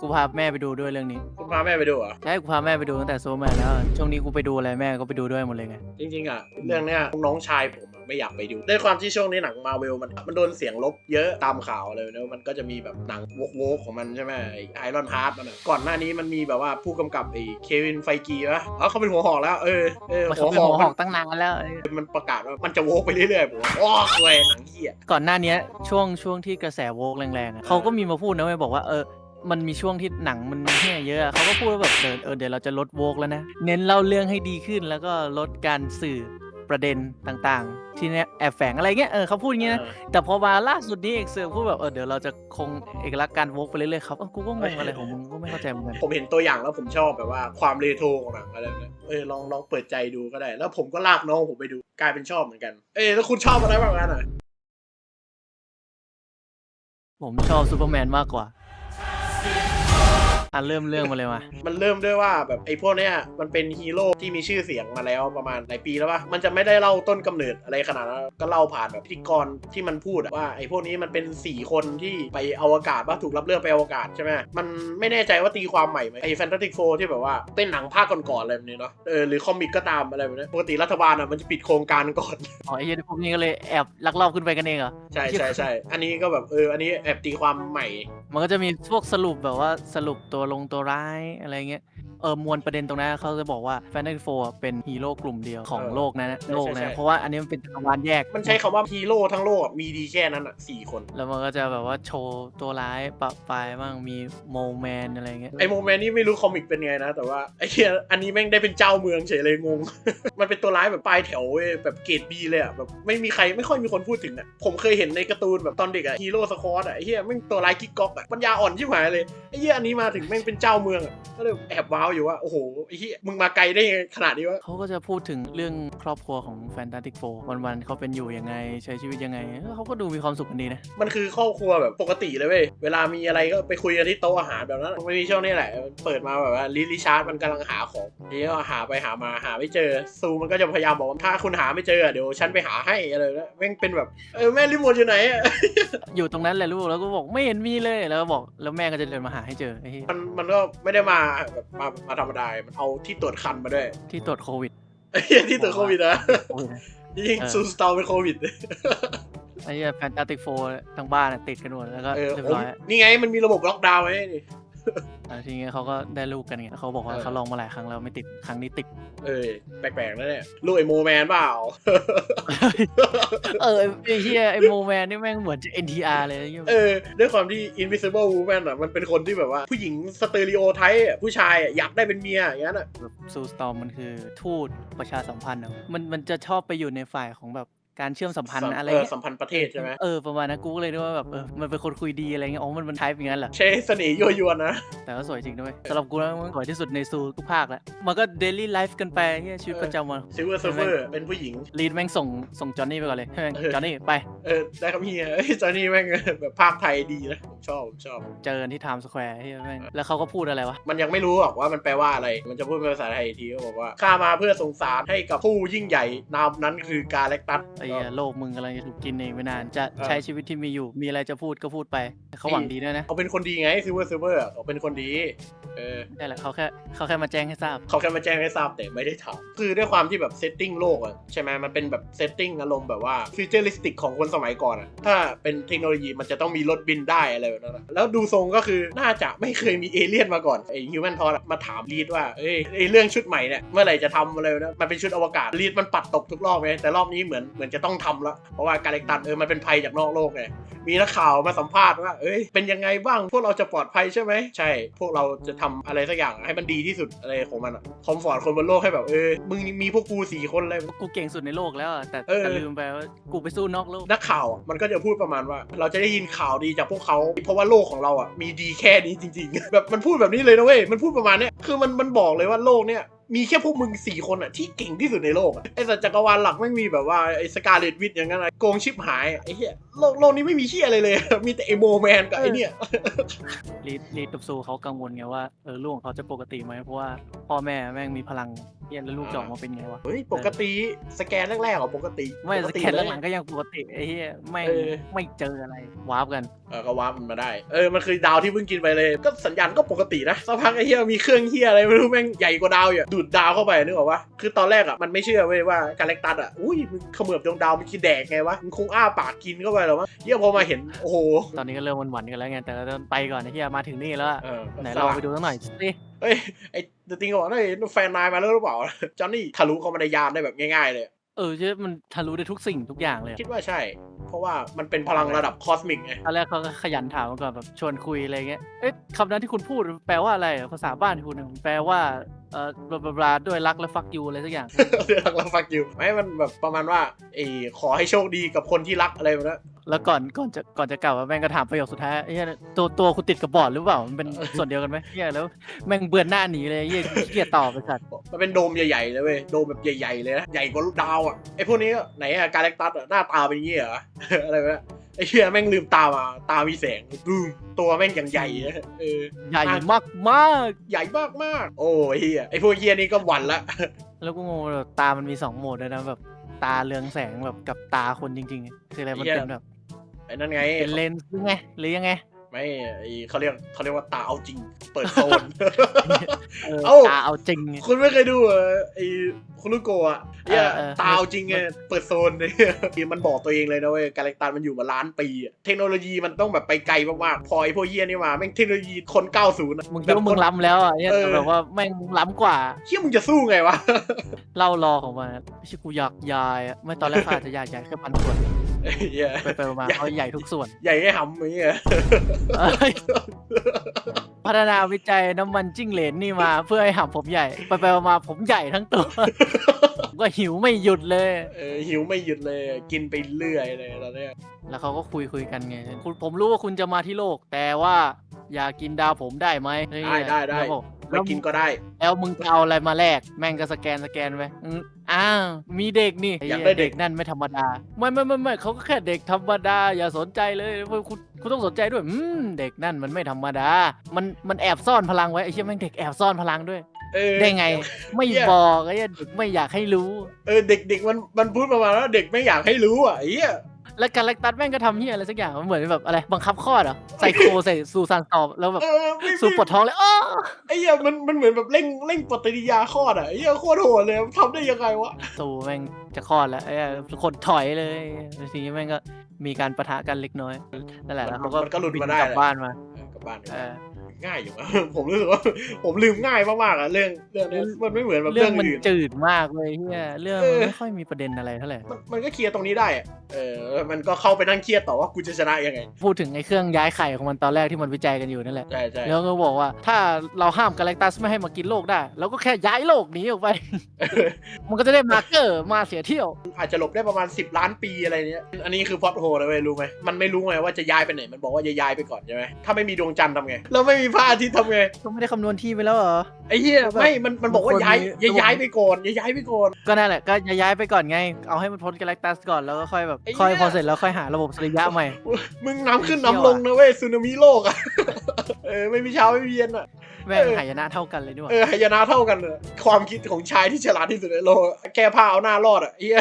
กูพาแม่ไปดูด้วยเรื่องนี้ คุณพาแม่ไปดูเหรอะใช่กูพาแม่ไปดูตั้งแต่โซแมนแล้ว ช่วงนี้กูไปดูอะไรแม่ก็ไปดูด้วยหมดเลยไง จริงๆอะเรื่องเนี้ยน้องชายผมอะไม่อยากไปดูด้วยความที่ช่วงนี้หนังมาเวลมันมันโดนเสียงลบเยอะตามข่าวเลยนะมันก็จะมีแบบหนังโวกโวกของมันใช่ไหมไอรอนฮาร์ดมันอะก่อนหน้านี้มันมีแบบว่าผู้กำกับไอ้เควินไฟกีวะอ๋อเขาเป็นหัวหอกแล้วเออเออมันหัเขาวเป็นหอกหัวหมัอกตั้งนานแล้วนมันประกาศว่ามันจะโวกไปเรื่อยๆผมว่าโอ้เว้ยหนังเหี้ย ก่อนหน้าเนี้ยช่วงช่วงที่กระแสโวกแรงๆอะเขาก็มีมาพูดนะเว้ยบอกว่าเออ มันมีช่วงที่หนังมันเฮี้ยเยอะอะเขาก็พูดว่าแบบเออเออเดี๋ยวเราจะลดโวกแล้วนะ เน้นเล่าเรื่องให้ดีขึ้นแล้วก็ลดการสื่อประเด็นต่างๆ ที่เนี้ยแอบแฝงอะไรเงี้ยเออเขาพูดอย่างเงี้ยนะแต่พอมาล่าสุดนี้เอกเซอร์พูดแบบเออเดี๋ยวเราจะคงเอกลักษณ์การโวกไปเรื่อยๆครับเออกูก็งงอะไรของมึงก็ไม่เข้าใจเหมือนกันผมเห็นตัวอย่างแล้วผมชอบแบบว่าความเรโทรของหนังอะไรแบบเนี้ยเออลองลองเปิดใจดูก็ได้ แล้วผมก็ลากน้องผมไปดูกลายเป็นชอบเหมือนกัน เออแล้วคุณชอบอะไรบ้างกันอะผมชอบซูเปอร์แมนมากกว่า อะเริ่มเรื่องมาเลยมามันเริ่มด้วยว่าแบบไอ้พวกเนี้ยมันเป็นฮีโร่ที่มีชื่อเสียงมาแล้วประมาณหลายปีแล้วปะมันจะไม่ได้เล่าต้นกำเนิดอะไรขนาดนั้นก็เล่าผ่านแบบพิธีกรที่มันพูดอะว่าไอ้พวกนี้มันเป็นสี่คนที่ไปอวกาศว่าถูกรับเลือกไปอวกาศใช่ไหมมันไม่แน่ใจว่าตีความใหม่ไหมไอ้แฟนตาติกโฟที่แบบว่าเป็นหนังภาคก่อนๆอะไรแบบนี้เนาะเออหรือคอมิกก็ตามอะไรแบบนี้ปกติรัฐบาลอะมันจะปิดโครงการก่อนอ๋อไอ้เหี้ยพวกนี้ก็เลยแอบลักลอบขึ้นไปกันเองเหรอใช่ใช่ใช่อันนี้ก็แบบเอออันนี้แอบตีความใหม่ มันก็จะมีพวกสรุปแบบว่าสรุปตััวลงตัวร้ายอะไรเงี้ย เออมวลประเด็นตรงนั้นเขาจะบอกว่าแฟนตาซีโฟเป็นฮีโร่กลุ่มเดียวของเออโลกนะใช่โลกใช่นะใช่เพราะว่าอันนี้มันเป็นจักรวาลแยก มันใช้คำว่าฮีโร่ทั้งโลกอะมีดีแค่นั้นอะสี่คน แล้วมันก็จะแบบว่าโชว์ตัวร้ายปะปลายบ้างมีโมแมนอะไรเงี้ยไอโมเมนต์นี้ไม่รู้คอมิกเป็นไงนะ แต่ว่าไอเหี้ยอันนี้แม่งได้เป็นเจ้าเมืองเฉยเลยงง มันเป็นตัวร้ายแบบปลายแถวเว้ยแบบเกรดบีเลยอะแบบไม่มีใครไม่ค่อยมีคนพูดถึงอะผมเคยเห็นในการ์ตูนแบบตอนเด็กอะฮีโร่สควอตอะไอเหี้ยแม่งตัวร้ายกิ๊กก๊อกอะปัญญาอ่อนชิบหายเลยไอเหี้ยอันนี้มาถึงแม่งเป็นเจ้าเมืองอะก็เลยแอบว้าวอยู่ว่าโอ้โหไอเหี้ยมึงมาไกลได้ยังไงขนาดนี้วะเขาก็จะพูดถึงเรื่องครอบครัวของแฟนตาติกโฟวันๆเขาเป็นอยู่ยังไงใช้ชีวิตยังไงเขาก็ดูมีความสุขกันดีนะมันคือครอบครัวแบบปกติเลยเว้ยเวลามีอะไรก็ไปคุยกันที่โต๊ะอาหารแบบนั้นมันมีช่วงนี้แหละเปิดมาแบบว่าลิลิชาร์ดมันกำลังหาของทีนี้ก็หาไปหามาหาไม่เจอซูมันก็จะพยายามบอกว่าถ้าคุณหาไม่เจอเดี๋ยวฉันไปหาให้อะไรนะแม่งเป็นแบบเออแม่รีโมทอยู่ไหนอะอยู่ตรงนั้นแหละลูกแล้วก็บอกไม่เห็นมีเลยแล้วก็บอกแล้วแม่ก็จะเดินมาหาให้เจอไอ้เหี้ยมันมันก็ไม่ได้มาแบบมามาธรรมดา มันเอาที่ตรวจคันมาด้วย ที่ตรวจโควิดไอ้เหี้ยที่ตรวจโควิดนะยิงซูสตาเป็นโควิดไอ้เหี้ยแฟนตาติกโฟทั้งบ้านอะติดกันหมดแล้วก็เรียบร้อยนี่ไงมันมีระบบล็อกดาวน์ไว้นี่ แล้วทีนี้เขาก็ได้ลูกกันไงเขาบอกว่าเออ เขาลองมาหลายครั้งแล้วไม่ติดครั้งนี้ติด เออแปลกๆนะเนี่ยลูกไอโมแมนเปล่า เออไอ้เหี้ยไอ้โมแมนนี่แม่งเหมือนจะ NTR เลยไอ้เหี้ยเออด้วยความที่ Invisible Woman อะมันเป็นคนที่แบบว่าผู้หญิงสเตอริโอไทป์อะผู้ชายอะอยากได้เป็นเมียอย่างนั้นอะ แบบซูสตอมมันคือทูตประชาสัมพันธ์อะมันมันจะชอบไปอยู่ในฝ่ายของแบบ การเชื่อมสัมพันธ์อะไรเออเงี้ยสัมพันธ์ประเทศใช่ไหมเออประมาณนั้นกูก็เลยนึกว่าแบบเออมันเป็นคนคุยดีอะไรเงี้ยอ๋อมันมันไทป์อย่างนั้นเหรอใช้เสน่ห์ยั่วยวนนะ แต่ก็สวยจริงด้วยสำหรับกูแล้วมันสวยที่สุดในซูทุกภาคแล้วมันก็เดลี่ไลฟ์กันไปเหี้ยชีวิตประจำวันซิลเวอร์เซิร์ฟเวอร์เป็นผู้หญิงลีดแม่งส่งส่งจอห์นนี่ไปก่อนเลยให้แม่งเออจอห์นนี่ไปเออได้ครับเฮียเอ้ยจอห์นนี่แม่งแบบภาคไทยดีนะผมชอบผมชอบเจอกันที่ไทม์สแควร์เฮ้ยแม่งแล้วเขาก็พูดอะไรวะมันยังไม่รู้หรอกว่ามันแปลว่าอะไรมันจะพูดเป็นภาษาไทยอีกทีก็บอกว่าข้ามาเพื่อสงสารให้กับผู้ยิ่งใหญ่นามนั้นคือกาแล็กตัสไอ้เหี้ยโลกมึงกำลังจะถูกกินเองไม่นาน จะเออใช้ชีวิตที่มีอยู่ มีอะไรจะพูดก็พูดไปแต่เขาหวังดีด้วยนะเขาเป็นคนดีไงซิลเวอร์เซิร์ฟเวอร์เขาเป็นคนดี เออนี่นแหละเขาแค่เขาแค่มาแจ้งให้ทราบ เขาแค่มาแจ้งให้ทราบแต่ไม่ได้ถามคือด้วยความที่แบบเซตติ้งโลกอะใช่ไหมมันเป็นแบบเซตติ้งอารมณ์แบบว่าฟิวเจอริสติกของคนสมัยก่อนอะถ้าเป็นเทคโนโลยีมันจะต้องมีรถบินได้อะไรแบบนั้นอะแล้วดูทรงก็คือน่าจะไม่เคยมีเอเลี่ยนมาก่อนไอ้ฮิวแมนทอสมาถามลีดว่าเอ้ยไอ้เรื่องชุดใหม่เนี่ยเมื่อไหร่จะทำอะไรนะมันเป็นชุดอวกาศลีดมันปัดตกทุกรอบไงแต่รอบนี้เหมือนเหมือนจะต้องทำละ เพราะว่าการเล็กตันเออมันเป็นภัยจากนอกโลกไงมีนักข่าวมาสัมภาษณ์ว่า เอ้ย เป็นยังไงบ้าง พวกเราจะปลอดภัยใช่ไหม ใช่ พวกเราจะทำอะไรสักอย่างให้มันดีที่สุดอะไรของมันอะคอมฟอร์ตคนบนโลกให้แบบ เออ มึงมีพวกกูสี่คนเลยกูเก่งสุดในโลกแล้วอะแต่เออแต่ลืมไปว่ากูไปสู้นอกโลก นักข่าวอะมันก็จะพูดประมาณว่า เราจะได้ยินข่าวดีจากพวกเขา เพราะว่าโลกของเราอะมีดีแค่นี้จริง ๆ แบบมันพูดแบบนี้เลยนะเว้ย มันพูดประมาณเนี้ย คือมันมันบอกเลยว่าโลกเนี้ย มีแค่พวกมึงสี่คนอะที่เก่งที่สุดในโลกอะไอสัตว์จักรวาลหลักไม่มีแบบว่าไอสกาเลตวิทอย่างนั้นอะโกงชิบหายไอเหี้ยโลกโลกนี้ไม่มีเหี้ยอะไรเลย มีแต่ไอโมแมนกับไอเนี่ย ลีดลีดกับซูเขากังวลไงว่าเออลูกของเขาจะปกติไหมเพราะว่าพ่อแม่แม่งมีพลังเฮียแล้วรูปจะออกมาเป็นไงวะ เฮ้ยปกติสแกนแรกๆอะปกติไม่ปสกติแกนเลยหลังๆก็ยังปกติไอ้เฮียไม่เออไม่เจออะไรวาร์ปกัน เออก็ว่ามันมาได้ เออมันคือดาวที่เพิ่งกินไปเลย ก็สัญญาณก็ปกตินะสักพักไอ้เฮียมีเครื่องเฮียอะไรไม่รู้แม่งใหญ่กว่าดาวอยู่ดูดดาวเข้าไปนึกออกปะคือตอนแรกอะมันไม่เชื่อเว้ยว่ากาแล็กตัสอะอุ้ยมึงเขมือบดวงดาวมันกินแดกไงวะมึงคงอ้าปากกินเข้าไปหรอวะเฮียพอมาเห็นโอ้โหตอนนี้ก็เริ่มหวันๆกันแล้วไงแต่เราต้องไปก่อนไอ้เฮียมาถึงนี่แล้วอะเออไหนเราไปดูสักหน่อยสิเฮ้ยไอ้เดติงก็บอกเฮ้ยแฟนนายมาแล้วหรือเปล่าจอห์นนี่ทะลุเข้ามาในยานได้แบบง่ายๆเลย เออเชื่อมันทะลุได้ทุกสิ่งทุกอย่างเลยอะคิดว่าใช่ เพราะว่ามันเป็นพลังระดับคอสมิกไงตอนแรกเขาก็ขยันถามมาก่อนแบบชวนคุยอะไรเงี้ย เอ๊ะคำนั้นที่คุณพูดแปลว่าอะไรอะภาษาบ้านคุณอะแปลว่า เอ่อบลาบลาบลาด้วยรักและฟักยูอะไรสักอย่าง เรื่องเราฟักอยู่ไม่มันแบบประมาณว่าไอ้ขอให้โชคดีกับคนที่รักอะไรแบบนั้น แล้วก่อนก่อนจะก่อนจะกล่าวว่าแม่งก็ถามประโยคสุดท้ายไอ้เหี้ยตัวตัวคุณติดกับบอร์ดหรือเปล่ามันเป็นส่วนเดียวกันไหมเหี้ยแล้วแม่งเบือนหน้าหนีเลยเหี้ยขี้เกียจตอบไปสัตว์มันเป็นโดมใหญ่ๆเลยเว้ย โดมแบบใหญ่ๆเลยนะ ใหญ่กว่าลูกดาวอะ ไอ้พวกนี้ก็ไหนอะกาแล็กตัสอะหน้าตาเป็นอย่างงี้เหรอ อะไรแบบนั้น ไอ้เหี้ยแม่งลืมตามา ตามีแสงบูมตัวแม่งอย่างใหญ่นะเออใหญ่มากมากใหญ่มากมากๆโอ้ยเหี้ยไอ้พวกเหี้ยนี่ก็หวั่นละๆแล้วก็งงแบบตามันมีสองโหมดเลยนะแบบตาเรืองแสงแบบกับตาคนจริงๆคืออะไรมันเป็นแบบไอ้นั่นไงเป็นเลนส์หรือไงหรือยังไง ไม่ไอ้เขาเรียกเขาเรียกว่าตาเอาจริง เปิดโซนเออเอ้าตาเอาจริง คุณไม่เคยดูเหรอไอ้คุรุโกะอะเนี่ยเออเออตาเอาจริงไงเปิดโซนเนี่ยมันบอกตัวเองเลยนะเว้ยกาแล็กตันมันอยู่มาล้านปีอะเทคโนโลยีมันต้องแบบไปไกลมากๆพอไอ้พวกเฮียนี่มาแม่งเทคโนโลยีคน90อะมึงคิดว่ามึงล้ำแล้วอะเนี่ยเออแต่แบบว่าแม่งล้ำกว่าเฮียมึงจะสู้ไงวะเล่ารอของมันไม่ใช่กูอยากยายอะไม่ตอนแรกเขาอาจจะอยากใหญ่แค่พันส่วนเฮียไปไปมาๆเขาใหญ่ทุกส่วน ใหญ่ไอ้หำอย่างเงี้ยเอ้ยพัฒนาวิจัยน้ำมันจิ้งเหลนนี่มา เพื่อให้หำผมใหญ่ ไปไปมาๆผมใหญ่ทั้งตัวผมก็หิวไม่หยุดเลย เออหิวไม่หยุดเลยกินไปเรื่อยเลยตอนเนี้ยแล้วเขาก็คุยคุยกันไงคุณผมรู้ว่าคุณจะมาที่โลก แต่ว่า อย่ากินดาวผมได้ไหมได้ได้ได้แล้วบอกไม่กินก็ได้ แล้วมึงจะเอาอะไรมาแลกแม่งก็สแกนสแกนไป อืมอ้าวมีเด็กนี่อยากได้เด็ก นั่นไม่ธรรมดา ไม่ไม่ไม่ไม่เขาก็แค่เด็กธรรมดา อย่าสนใจเลยคุณคุณต้องสนใจด้วยอืมเด็กนั่นมันไม่ธรรมดา มันมันแอบซ่อนพลังไว้ไอ้เชี่ยแม่งเด็กแอบซ่อนพลังด้วย เออ ได้ไง ไม่เหี้ย บอกไอ้เหี้ยเด็กไม่อยากให้รู้ เออเด็กๆมันมันพูดประมาณว่าเด็กไม่อยากให้รู้อะไอ้เหี้ย แล้วการเล็กตัดแม่งก็ทำเฮียอะไรสักอย่างมันเหมือนแบบอะไรบังคับคลอดเหรอใส่โคใส่ซูซานตอบแล้วแบบเออไม่ซูไม่ปวดท้องเลยอ้อไอ้เหี้ยมันมันเหมือนแบบเร่งเร่งปฏิกิริยาคลอดอะไอ้เหี้ยโคตรโหดเลยทำได้ยังไงวะซูแม่งจะคลอดแล้วไอ้เหี้ยคนถอยเลยแล้วทีนี้แม่งก็มีการประทะกันเล็กน้อยนั่นแหละแล้วเขาก็มันก็หลุดบินมาได้กลับแหละบ้านมาเออกลับบ้านเออ ง่ายอยู่อะ ผมรู้สึกว่า ผมลืมง่ายมากๆอะเรื่องเรื่องนี้มันไม่เหมือนแบบเรื่เรื่อองงมันอื่น จืดมากเลยเฮียเรื่องเอมันอไม่ค่อยมีประเด็นอะไรเท่าไหร่มันมันก็เคลียร์ตรงนี้ได้อะเออแล้วมันก็เข้าไปนั่งเครียดต่อว่ากูจะชนะยังไงพูดถึงไอ้เครื่องย้ายไข่ของมันตอนแรกที่มันวิจัยกันอยู่นั่นแหละ ใช่ใช่แล้วก็บอกว่าถ้าเราห้ามกาแล็กตัสไม่ให้มากินโลกได้เราก็แค่ย้ายโลกหนีออกไป มันก็จะได้มาร์เกอร์มาเสียเที่ยว อาจจะหลบได้ประมาณ 10 ล้านปีอะไรเนี้ย อันนี้คือพอดโฮเลยเว้ยรู้ไหมมันไม่รู้ไงว่าจะย้ายไปไหน มันบอกว่าจะย้ายไปก่อนใช่ไหมถ้าไม่มีดวงจันทร์ทำไง แล้วไม่มีพระอาทิตย์ทำไงก็ไม่ได้คำนวณที่ไปแล้วเหรอ ไอ้เหี้ยแบบไม่มันมันบอกว่าย้ายคนมีอย่าย้ายไปก่อนอย่าย้ายไปก่อน ก็นั่นแหละก็ย้ายไปก่อนไง เอาให้มันพ้นกาแล็กตัสก่อนแล้วก็ค่อยแบบไอ้เหี้ยค่อยพอเสร็จแล้วค่อยหาระบบสุริยะใหม่ มึงน้ำขึ้นน้ำลงนะเว้ยสึนามิโลกอะเออไม่มีเช้าไม่มีเย็นอะ แม่งเออหายนะเท่ากันเลยด้วยเออหายนะเท่ากันเลยความคิดของชายที่ฉลาดที่สุดในโลกแก้ผ้าเอาหน้ารอดอะเฮีย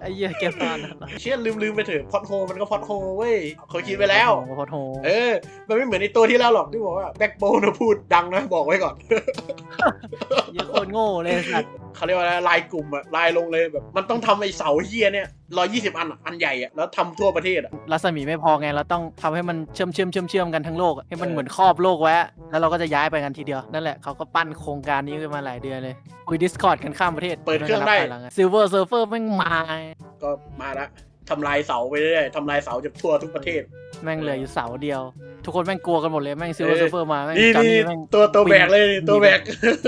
ไอ้เหี้ยแกฟานเชี่ยลืมลืมไปเถอะพอดโฮมันก็พอดโฮเว้ยเขาคิดไปแล้วพอโทเออ มันไม่เหมือนในตัวที่แล้วหรอกที่บอกว่าแบ็กโบนะพูดดังนะบอกไว้ก่อนเหี้ยอะโคตรโง่เลยสัตว์เขาเรียกว่าอะไรลายกลุ่มอะลายลงเลยแบบ มันต้องทำไอ้เสาเฮียเนี่ยร้อยี่สิบอันอะอันใหญ่อะแล้วทำทั่วประเทศอะ รัศมีไม่พอไงเราต้องทำให้มันเชื่อมเชื่อมเชื่อมเชื่อมกันทั้งโลกอะให้มันเออ เหมือนครอบโลกไว้อะแล้วเราก็จะย้ายไปกันทีเดียว นั่นแหละเขาก็ปั้นโครงการนี้ขึ้นมาหลายเดือนเลยคุย Discord กันข้ามประเทศเปิดเครื่องได้ ซิลเวอร์เซิร์ฟเวอร์แม่งมาก็มาละทำลายเสาไปเรื่อยๆทำลายเสาจากทั่วทุกประเทศ แม่งเหลืออยู่เสาเดียว ทุกคนแม่งกลัวกันหมดเลยแม่งซิลเวอร์เออเซิร์ฟเวอร์มาแม่งนี่จอนนี่นี่แม่ง ตัวตัวแบกเลยนี่ตัวแบก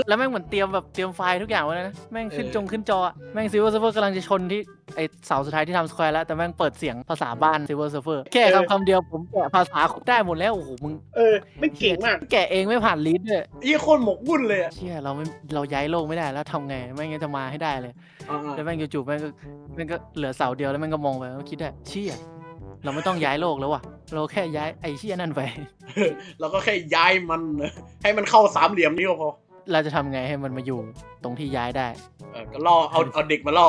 แล้วแม่งเหมือนเตรียมแบบเตรียมไฟล์ทุกอย่างไว้แล้วนะแม่งขึ้นเออ จงขึ้นจออะแม่งซิลเวอร์เซิร์ฟเวอร์กำลังจะชนที่ไอเสาสุดท้ายที่ทำสแควร์แล้ว แต่แม่งเปิดเสียงภาษาบ้านซิลเวอร์เซิร์ฟเวอร์แค่คำคำเดียวผมแกะภาษาได้หมดแล้ว โอ้โห มึงเออไม่เก่งมากแกะเองไม่ผ่านลิสต์ด้วยยี่คนหมกวุ่นเลยอะเชี่ยเราไม่เราย้ายโลกไม่ได้แล้วทำไงแม่งยังจะมาให้ได้เลยอ่าแล้วแม่งจู่ๆแม่งก็แม่งก็เหลือเสาเดียวแล้วแม่งก็มองไปแล้วคิดได้เชี่ย เราไม่ต้องย้ายโลกแล้วว่ะ เราแค่ย้ายไอ้เชี่ยนั่นไปๆเราก็แค่ย้ายมัน ให้มันเข้าสามเหลี่ยมนี้ก็พอ เราจะทำไงให้มันมาอยู่ตรงที่ย้ายได้ เออก็ล่อเอาเอาเด็กมาล่อ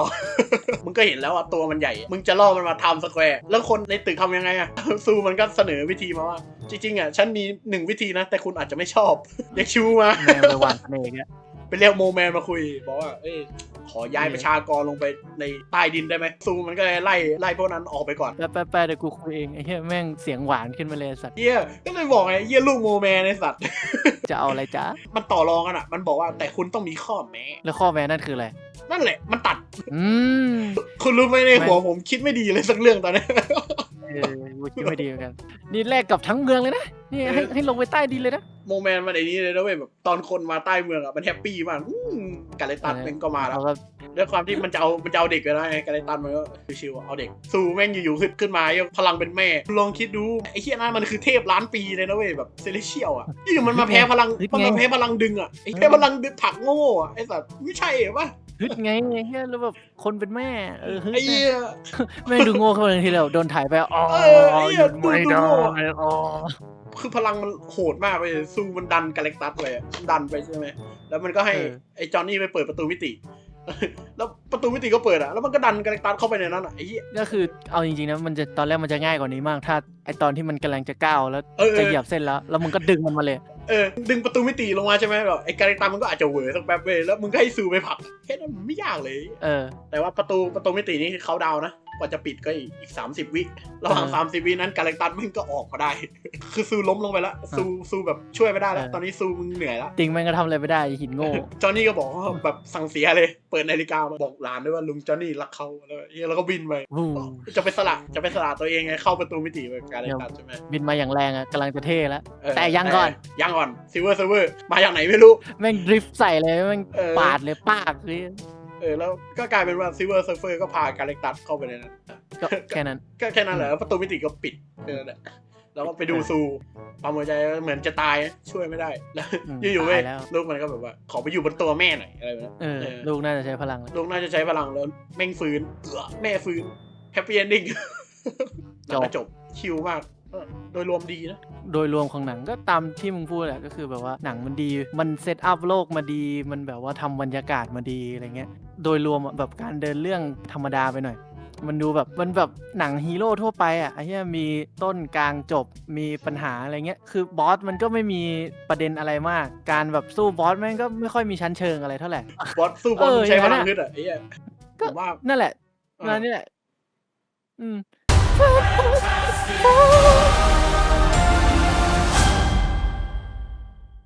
มึงก็เห็นแล้วว่าตัวมันใหญ่ มึงจะล่อมันมาทำสแควร์ แล้วคนในตึกทำยังไงอะซูมันก็เสนอวิธีมาว่า จริงๆอะฉันมีหนึ่งวิธีนะ แต่คุณอาจจะไม่ชอบเรียกชูมาแม่งไปวางเสน่ห์อะ ไปเรียกโมแมนมาคุย บอกว่า เอ้ยขอย้ายประชากรลงไปในใต้ดินได้ไหมซูมันก็เลยไล่ไล่พวกนั้นออกไปก่อนแป๊บแป๊บแป๊บเดี๋ยวกูคุยเองไอ้เหี้ยแม่งเสียงหวานขึ้นมาเลยสัตว์เฮียก็เลยบอกไงเฮียลูกโมแมนในสัตว์ จะเอาอะไรจ้ามันต่อรองกันอะมันบอกว่าแต่คุณต้องมีข้อแม้ แล้วข้อแม้นั่นคืออะไร นั่นแหละ มันตัด อืม คุณรู้ไหมในหัวผมคิดไม่ดีเลยสักเรื่องตอนนี้ เออกูคิดไม่ดีเหมือนกัน นี่แลกกับทั้งเมืองเลยนะ นี่ให้เออให้ลงไปใต้ดินเลยนะ โมแมนมันไอ้นี้เลยนะเว้ยแบบตอนคนมาใต้เมืองอะมันแฮปปี้มากอืมกาเลตันเออแม่งก็มาแล้วเขาก็ด้วยความที่มันจะเอามันจะเอาเด็กไปแล้วไงกาเลตันมันก็ชิวๆเอาเด็ก สู้แม่งอยู่ๆขึ้นขึ้นมาพลังเป็นแม่ ลองคิดดูไอ้เหี้ยนั่นมันคือเทพล้านปีเลยนะเว้ยแบบเซเลเชียลอะอยู่มันมาแพ้พลังมันมาแพ้พลังดึงอะไอ้แพ้พลังดึงผลักโง่อะไอ้สัตว์ไม่ใช่เหรอวะ ฮึดไงไอ้เหี้ยแล้วแบบคนเป็นแม่เออฮึดไอ้แม่เหี้ย แม่งดูโง่ขึ้นมาทันทีแล้วโดนถ่ายไปอ๋อเออไอ้เหี้ยหยุดไม่ดูได้โง่ อ๋อคือพลังมันโหดมากเลยซูมันดันกาเลตัสไปอะดันไปใช่ไหมแล้วมันก็ให้ไอ้จอห์นนี่ไปเปิดประตูมิติ แล้วประตูมิติก็เปิดอะแล้วมันก็ดันกาเลตัสเข้าไปในนั้นอะไอ้เหี้ย ก็คือเอาจริงๆนะมันจะตอนแรกมันจะง่ายกว่านี้มาก ถ้าไอตอนที่มันกำลังจะก้าวแล้วเออเอจะอเหยียบเส้นแล้ว แล้วมึงก็ดึงมันมาเลย เออดึงประตูมิติลงมาใช่ไหมแบบไอ้กาเลตัสมันก็อาจจะเหวอสักแป๊บเว้ยแล้วมึงก็ให้ซูไปผลักแค่นั้นมันไม่ยากเลย เออ แต่ว่าประตูประตูมิตินี่คือเขาดาวน์นะ กว่าจะปิดก็อีกสามสิบวิระหว่างเออสามสิบวินั้นกาเลตันมึงก็ออกมาได้ คือซูล้มลงไปแล้วซูซูแบบช่วยไม่ได้แล้วเออตอนนี้ซูมึงเหนื่อยแล้วจริงแม่งก็ทำอะไรไม่ได้ไอ้หินโง่จอห์นนี่ก็บอกว่าแบบสั่งเสียเลย เปิดนาฬิกามาบอกหลานด้วยว่าลุงจอห์นนี่รักเขาแล้วเหี้ยแล้วก็บินไปวู้จะไปสละจะไปสละตัวเองไงเข้าประตูมิติไปการเล่นตัดใช่ไหมบินมาอย่างแรงอะกำลังจะเท่แล้วเออแต่ยังก่อนแต่ยังก่อนซิลเวอร์เซิร์ฟเวอร์มาอย่างไหนไม่รู้แม่งดริฟต์ใส่เลยแม่งเออปาดเลยปากเลย เออแล้วก็กลายเป็นว่าซิลเวอร์เซิร์ฟเวอร์ก็พาการเล่นตัดเข้าไปในนั้นก็แค่นั้น ก็แค่นั้นแหละแล้วประตูมิติก็ปิดแค่นั้นแหละแล้วก็ไปดูซูความหัวใจเหมือนจะตายช่วยไม่ได้แล้วอืมอยู่ๆเว้ยตายแล้วลูกมันก็แบบว่า ขอไปอยู่บนตัวแม่หน่อยอะไรแบบนั้นเออเออลูกน่าจะใช้พลังเลยลูกน่าจะใช้พลังแล้วแม่งฟื้นเอื้อแม่ฟื้นแฮปปี้เอนดิ้งจบจบชิลมาก เออโดยรวมดีนะ โดยรวมของหนังก็ตามที่มึงพูดแหละก็คือแบบว่าหนังมันดี มันเซตอัพโลกมาดี มันแบบว่าทำบรรยากาศมาดีอะไรเงี้ย โดยรวมอะแบบการเดินเรื่องธรรมดาไปหน่อย มันดูแบบมันแบบหนังฮีโร่ทั่วไปอะไอ้เหี้ยมีต้นกลางจบมีปัญหาอะไรเงี้ย คือบอสมันก็ไม่มีประเด็นอะไรมาก การแบบสู้บอสแม่งก็ไม่ค่อยมีชั้นเชิงอะไรเท่าไหร่ บอสสู้บอสเออมึงใช้อย่างพนั้นลังอะฮึดอะไอ้เหี้ยผก็มว่านั่นแหละเออนั่นนี่แหละ อืม Oh.